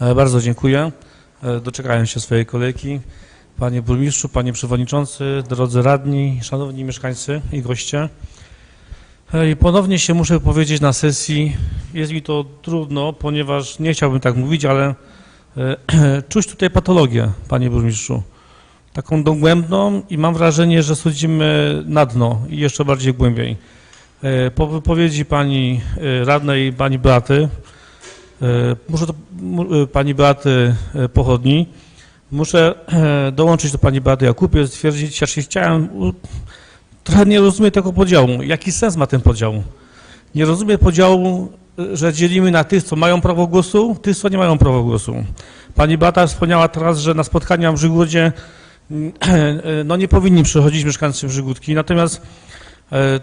E, Bardzo dziękuję. E, Doczekałem się swojej kolejki. Panie burmistrzu, panie przewodniczący, drodzy radni, szanowni mieszkańcy i goście. E, I ponownie się muszę powiedzieć na sesji. Jest mi to trudno, ponieważ nie chciałbym tak mówić, ale czuć tutaj patologię, panie burmistrzu. Taką dogłębną i mam wrażenie, że schodzimy na dno i jeszcze bardziej głębiej. Po wypowiedzi pani radnej, pani Beaty, Muszę do e, pani Beaty e, Pochodni. Muszę e, dołączyć do pani Beaty Jakubiec, stwierdzić, ja się chciałem, trochę nie rozumiem tego podziału. Jaki sens ma ten podział? Nie rozumiem podziału, e, że dzielimy na tych, co mają prawo głosu, tych, co nie mają prawa głosu. Pani Beata wspomniała teraz, że na spotkania w Żygłodzie mm, e, no nie powinni przychodzić mieszkańcy Żygłódki, natomiast E,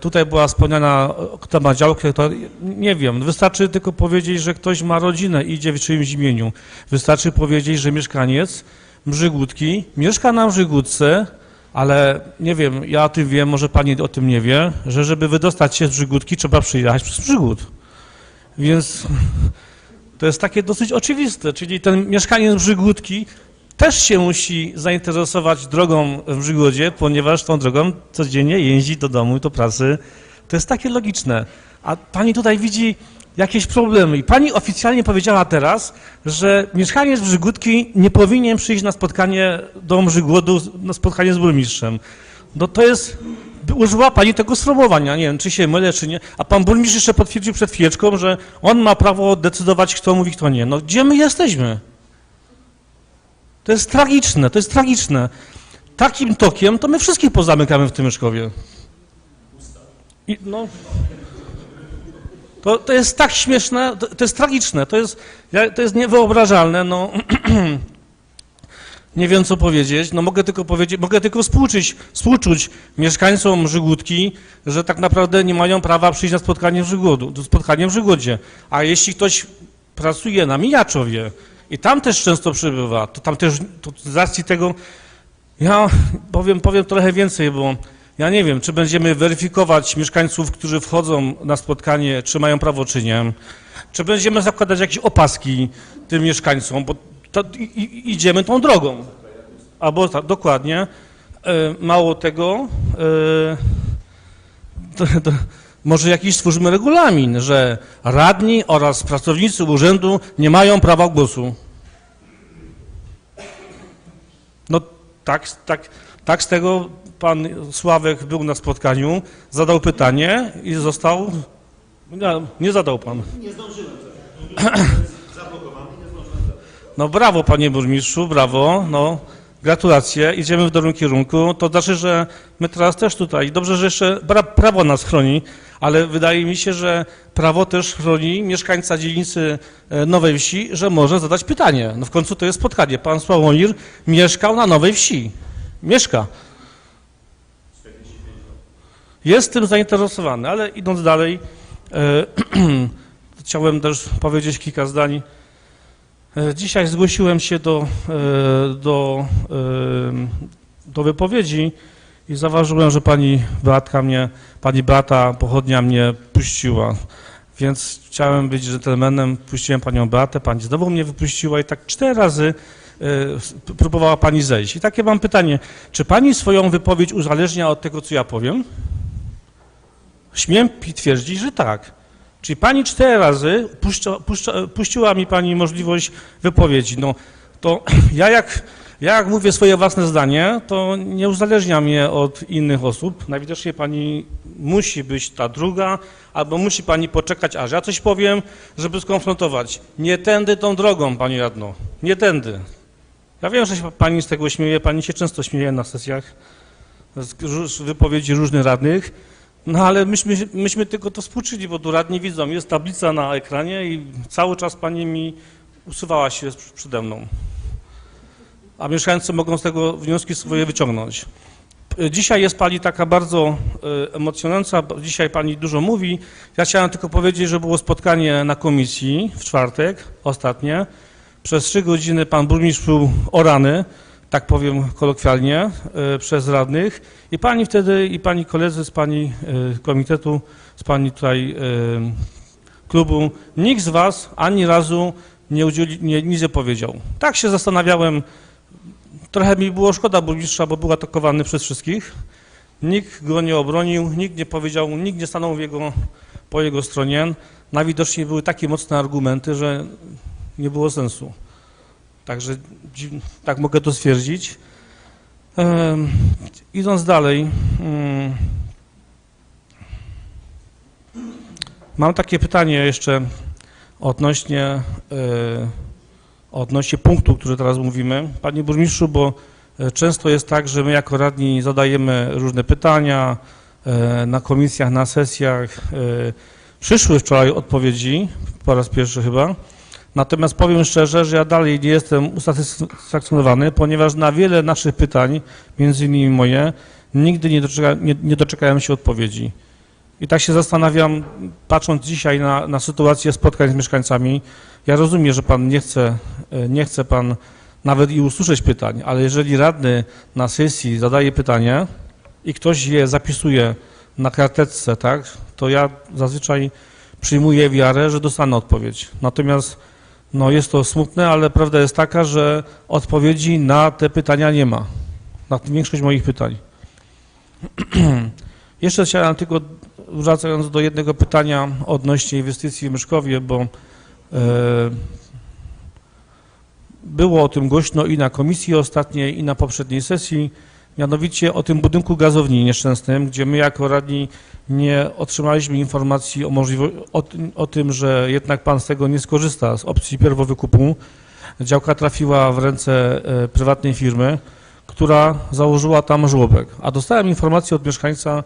Tutaj była wspomniana, e, kto ma działkę, to nie wiem. Wystarczy tylko powiedzieć, że ktoś ma rodzinę i idzie w czyimś imieniu. Wystarczy powiedzieć, że mieszkaniec Mrzygłódki mieszka na Mrzygłódce, ale nie wiem, ja o tym wiem, może pani o tym nie wie, że żeby wydostać się z Mrzygłódki trzeba przyjechać przez Mrzygłód. Więc to jest takie dosyć oczywiste, czyli ten mieszkaniec Mrzygłódki też się musi zainteresować drogą w Mrzygłodzie, ponieważ tą drogą codziennie jeździ do domu i do pracy. To jest takie logiczne. A pani tutaj widzi jakieś problemy. I pani oficjalnie powiedziała teraz, że mieszkaniec Mrzygódki nie powinien przyjść na spotkanie do Mrzygłodu, na spotkanie z burmistrzem. No to jest, użyła pani tego sformułowania, nie wiem, czy się mylę, czy nie, a pan burmistrz jeszcze potwierdził przed chwileczką, że on ma prawo decydować, kto mówi, kto nie. No gdzie my jesteśmy? To jest tragiczne, to jest tragiczne. Takim tokiem to my wszystkich pozamykamy w tym Myszkowie. I, no, to, to jest tak śmieszne, to, to jest tragiczne, to jest, to jest niewyobrażalne. No, nie wiem co powiedzieć, no mogę tylko powiedzieć, mogę tylko współczuć, współczuć mieszkańcom Żygłódki, że tak naprawdę nie mają prawa przyjść na spotkanie w spotkania w Żygłodzie. A jeśli ktoś pracuje na Mijaczowie i tam też często przybywa, to tam też, to z racji tego, ja powiem, powiem trochę więcej, bo ja nie wiem, czy będziemy weryfikować mieszkańców, którzy wchodzą na spotkanie, czy mają prawo, czy nie. Czy będziemy zakładać jakieś opaski tym mieszkańcom, bo to, i, idziemy tą drogą. Albo tak, dokładnie. E, mało tego, e, to, to, może jakiś stwórzmy regulamin, że radni oraz pracownicy urzędu nie mają prawa głosu. No tak, tak, tak z tego pan Sławek był na spotkaniu, zadał pytanie i został. Nie, nie zadał pan. Nie zdążyłem. No brawo panie burmistrzu, brawo. No, gratulacje, idziemy w dobrym kierunku. To znaczy, że my teraz też tutaj, dobrze, że jeszcze prawo nas chroni, ale wydaje mi się, że prawo też chroni mieszkańca dzielnicy e, Nowej Wsi, że może zadać pytanie. No w końcu to jest spotkanie. Pan Sławomir mieszkał na Nowej Wsi. Mieszka. Jest tym zainteresowany, ale idąc dalej, e, chciałem też powiedzieć kilka zdań. E, Dzisiaj zgłosiłem się do, e, do, e, do wypowiedzi i zauważyłem, że pani Beatka mnie, pani Beata Pochodnia mnie puściła. Więc chciałem być dżentelmenem, puściłem panią Beatę, pani znowu mnie wypuściła i tak cztery razy próbowała pani zejść. I takie mam pytanie, czy pani swoją wypowiedź uzależnia od tego, co ja powiem? Śmiem twierdzić, że tak. Czyli pani cztery razy puszcza, puszcza, puściła mi pani możliwość wypowiedzi. No to ja jak, ja jak mówię swoje własne zdanie, to nie uzależnia mnie od innych osób. Najwidoczniej pani musi być ta druga, albo musi pani poczekać, aż ja coś powiem, żeby skonfrontować. Nie tędy tą drogą, pani radno. Nie tędy. Ja wiem, że się pani z tego śmieje, pani się często śmieje na sesjach z wypowiedzi różnych radnych. No ale myśmy, myśmy tylko to współczyli, bo tu radni widzą, jest tablica na ekranie i cały czas pani mi usuwała się przede mną. A mieszkańcy mogą z tego wnioski swoje wyciągnąć. Dzisiaj jest pani taka bardzo e, emocjonująca, dzisiaj pani dużo mówi. Ja chciałem tylko powiedzieć, że było spotkanie na komisji w czwartek, ostatnie. Przez trzy godziny pan burmistrz był orany, tak powiem kolokwialnie, e, przez radnych. I pani wtedy, i pani koledzy z pani e, komitetu, z pani tutaj e, klubu, nikt z was ani razu nie, udzieli, nie, nic nie powiedział. Tak się zastanawiałem, trochę mi było szkoda burmistrza, bo był atakowany przez wszystkich. Nikt go nie obronił, nikt nie powiedział, nikt nie stanął jego, po jego stronie. Najwidoczniej były takie mocne argumenty, że nie było sensu. Także tak mogę to stwierdzić. Idąc dalej, mm, mam takie pytanie jeszcze odnośnie, e, odnośnie punktu, który teraz mówimy. Panie burmistrzu, bo e, często jest tak, że my jako radni zadajemy różne pytania e, na komisjach, na sesjach. Przyszły wczoraj odpowiedzi, po raz pierwszy chyba. Natomiast powiem szczerze, że ja dalej nie jestem usatysfakcjonowany, ponieważ na wiele naszych pytań, między innymi moje, nigdy nie, doczeka, nie, nie doczekałem się odpowiedzi. I tak się zastanawiam, patrząc dzisiaj na, na sytuację spotkań z mieszkańcami, ja rozumiem, że pan nie chce, e, nie chce pan nawet i usłyszeć pytań, ale jeżeli radny na sesji zadaje pytanie i ktoś je zapisuje na karteczce, tak, to ja zazwyczaj przyjmuję wiarę, że dostanę odpowiedź. Natomiast no, jest to smutne, ale prawda jest taka, że odpowiedzi na te pytania nie ma. Na większość moich pytań. Jeszcze chciałem tylko, wracając do jednego pytania odnośnie inwestycji w Myszkowie, bo e, było o tym głośno i na komisji ostatniej, i na poprzedniej sesji, mianowicie o tym budynku gazowni nieszczęsnym, gdzie my jako radni nie otrzymaliśmy informacji o, o, o tym, że jednak pan z tego nie skorzysta, z opcji pierwowykupu. Działka trafiła w ręce e, prywatnej firmy, która założyła tam żłobek. A dostałem informację od mieszkańca,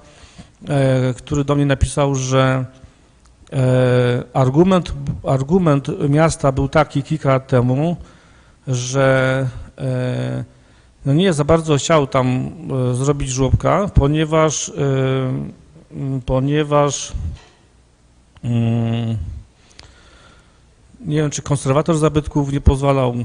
e, który do mnie napisał, że e, argument, argument miasta był taki kilka lat temu, że no nie za bardzo chciał tam e, zrobić żłobka, ponieważ, e, ponieważ mm, nie wiem, czy konserwator zabytków nie pozwalał.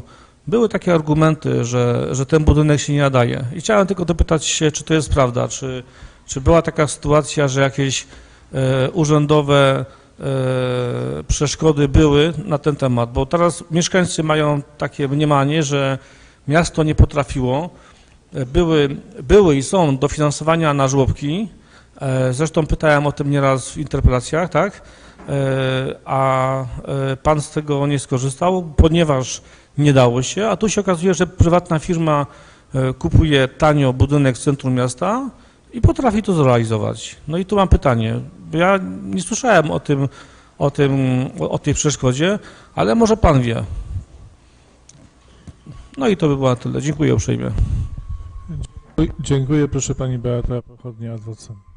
Były takie argumenty, że, że ten budynek się nie nadaje. I chciałem tylko dopytać się, czy to jest prawda, czy, czy była taka sytuacja, że jakieś e, urzędowe przeszkody były na ten temat, bo teraz mieszkańcy mają takie mniemanie, że miasto nie potrafiło. E, Były, były i są dofinansowania na żłobki. E, Zresztą pytałem o tym nieraz w interpelacjach, tak? E, A pan z tego nie skorzystał, ponieważ nie dało się, a tu się okazuje, że prywatna firma kupuje tanio budynek w centrum miasta i potrafi to zrealizować. No i tu mam pytanie, bo ja nie słyszałem o tym, o tym, o tej przeszkodzie, ale może pan wie. No i to by było na tyle. Dziękuję uprzejmie. Dziękuję, proszę pani Beata Pochodnia, adwokat.